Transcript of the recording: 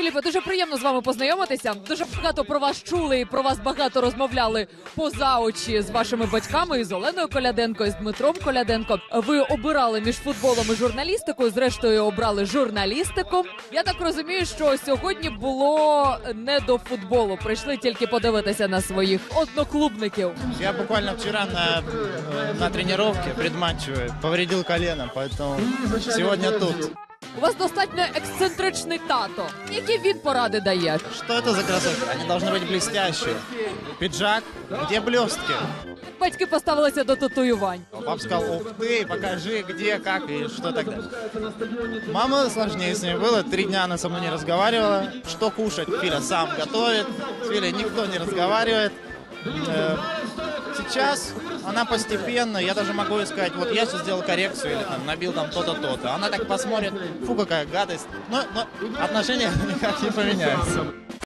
Філіпе, дуже приємно з вами познайомитися. Дуже багато про вас чули і про вас багато розмовляли поза очі з вашими батьками і з Оленою Коляденко, і з Дмитром Коляденко. Ви обирали між футболом і журналістикою. Зрештою, обрали журналістику. Я так розумію, що сьогодні було не до футболу. Прийшли тільки подивитися на своїх одноклубників. Я буквально вчера на, на тренировке предматчевой повредил колено, поэтому сегодня тут. У вас достатньо ексцентричний тато. Які він поради дає? Что это за кроссовки? Они должны быть блестящие. Пиджак, где блестки? Батьки поставилися до татуювань. Пап сказал, ух ты, покажи, где, как и что тогда. Мама сложнее с ней было, три дня она со мной не разговаривала. Что кушать? Филя сам готовит, с Филей никто не разговаривает. Э, Сейчас она постепенно, я даже могу ей сказать, вот я сейчас сделал коррекцию или там набил там то-то, то-то. Она так посмотрит, фу, какая гадость. Но, но отношения никак не поменяются.